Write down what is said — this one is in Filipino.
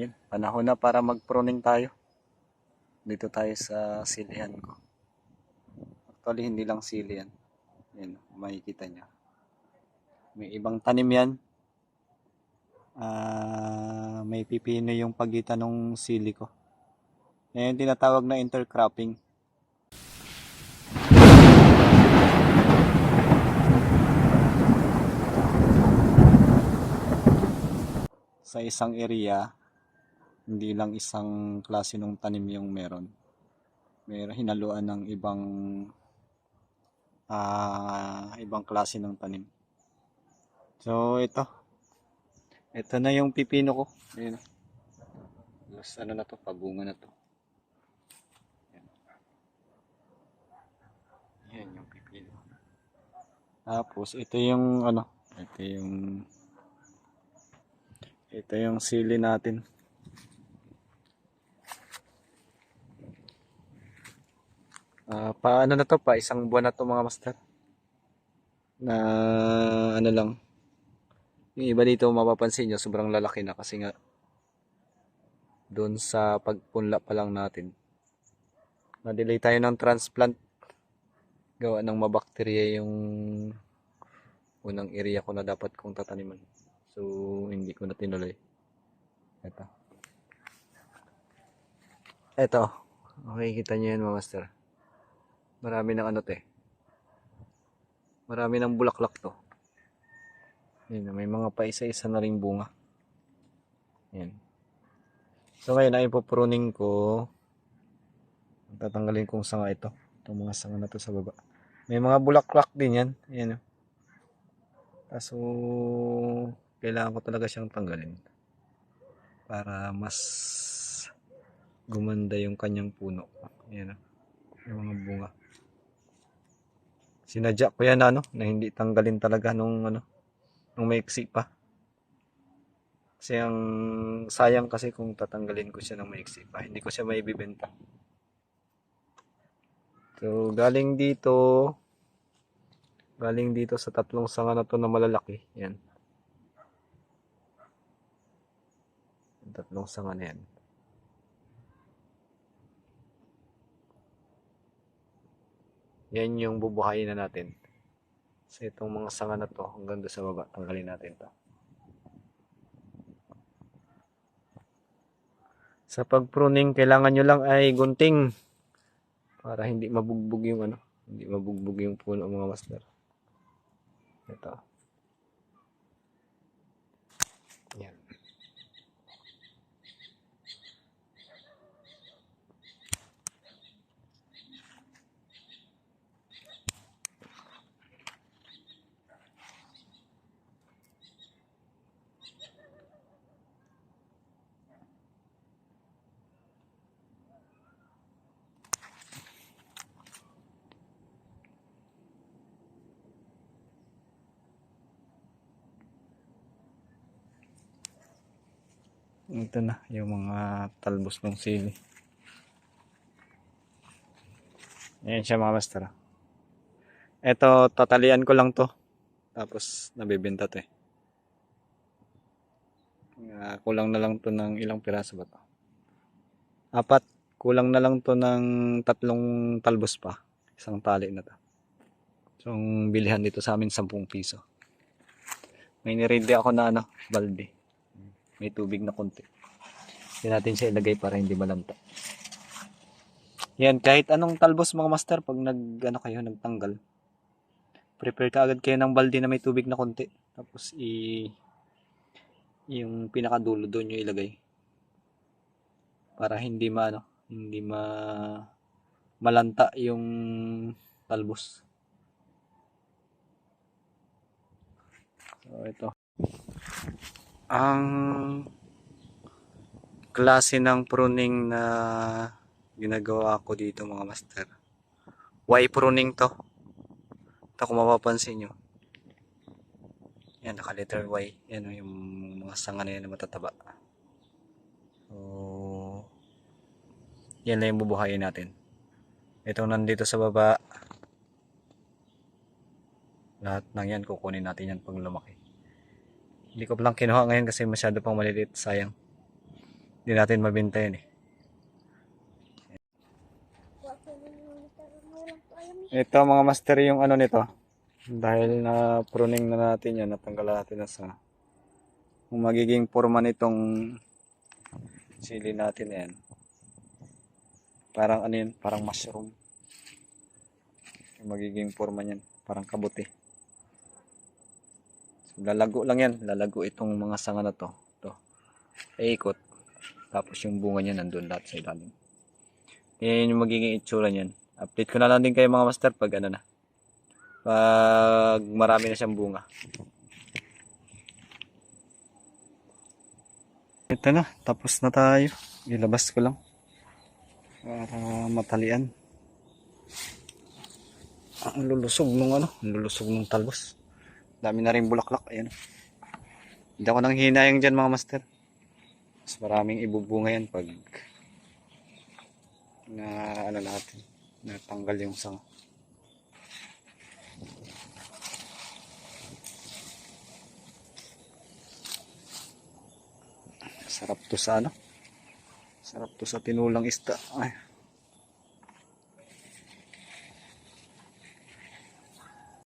Ayun, panahon na para mag-pruning tayo. Dito tayo sa silihan ko. Actually, hindi lang sili yan. Yan, makikita niya. May ibang tanim yan. Ah, may pipino yung pagitan ng sili ko. Yan yung tinatawag na intercropping. Sa isang area, hindi lang isang klase ng tanim yung meron. Meron hinaluan ng ibang ah ibang klase ng tanim. So ito. Ito na yung pipino ko. Ayun. Mas ano na to, pabunga na to. Yan. Yan yung pipino. Tapos ito yung ano, ito yung ito yung sili natin. Ah, paano na to pa? Isang buwan na to mga master. Na ano lang. Yung iba dito mapapansin nyo, sobrang lalaki na kasi nga doon sa pagpunla pa lang natin. Na-delay tayo ng transplant. Gawa ng mabakterya yung unang area ko na dapat kong tataniman. So, hindi ko na tinuloy. Ito. Ito. Okay, kita nyo yan mga master. Marami ng ano te. Marami ng bulaklak to. Yan, may mga paisa-isa na ring bunga. Yan. So ngayon ay pruning ko. Tatanggalin kong sanga ito. Itong mga sanga na to sa baba. May mga bulaklak din yan. Yan. oh. Kaso kailangan ko talaga siyang tanggalin. Para mas gumanda yung kanyang puno. Yan. oh. Yung mga bunga. Sinadya ko yan ano, na hindi tanggalin talaga nung ano, nung maiksi pa. Kasi ang sayang kasi kung tatanggalin ko siya ng maiksi pa, hindi ko siya maibibenta. So, galing dito, galing dito sa tatlong sanga na to na malalaki. Yan. Tatlong sanga na yan. Yan yung bubuhayin na natin. So itong mga sanga na to hanggang doon sa baba, tanggalin natin to. Sa pag-pruning, kailangan nyo lang ay gunting para hindi mabugbog yung ano, hindi mabugbog yung puno mga master. Ito. Yan. Ito na, yung mga talbos ng sili. Ayan siya mga master. Ito, tatalian ko lang to. Tapos, nabibenta to eh. Ah, kulang na lang to ng ilang piraso ba to? Apat. Kulang na lang to ng tatlong talbos pa. Isang tali na to. So, ang bilihan dito sa amin, 10 piso. May nirede ako na ano, balde may tubig na konti. Hindi natin siya ilagay para hindi malanta. Yan, kahit anong talbos mga master, pag nag, ano kayo, nagtanggal, prepare ka agad kayo ng balde na may tubig na konti. Tapos, i, yung pinakadulo doon nyo ilagay. Para hindi ma, ano, hindi ma, malanta yung talbos. So, ito ang klase ng pruning na ginagawa ko dito mga master. Y pruning to. Ito kung mapapansin nyo. Yan, naka-letter Y. Yan o, yung mga sanga na yan na matataba. So, yan lang yung bubuhayin natin. Itong nandito sa baba, lahat ng yan, kukunin natin yan pag lumaki. Hindi ko palang kinuha ngayon kasi masyado pang maliliit. Sayang. Hindi natin mabenta yan eh. Ito mga master yung ano nito. Dahil na pruning na natin yan, natanggalan natin na sa kung magiging forma nitong sili natin yan. Parang ano yun, parang mushroom. Yung magiging forma niyan, parang kabuti. Lalago lang yan, lalago itong mga sanga na to. to. Iikot. Tapos yung bunga niya nandun lahat sa ilalim. Yan yung magiging itsura niyan. Update ko na lang din kayo mga master pag ano na. Pag marami na siyang bunga. Ito na, tapos na tayo. Ilabas ko lang. Para matalian. Ang lulusog nung ano, ang lulusog nung talbos. Dami na rin bulaklak, ayan. Hindi ako nang hinayang dyan mga master. Mas maraming ibubunga yan pag na ano natin, natanggal yung sanga. Sarap to sa ano? Sarap to sa tinulang isda. Ay.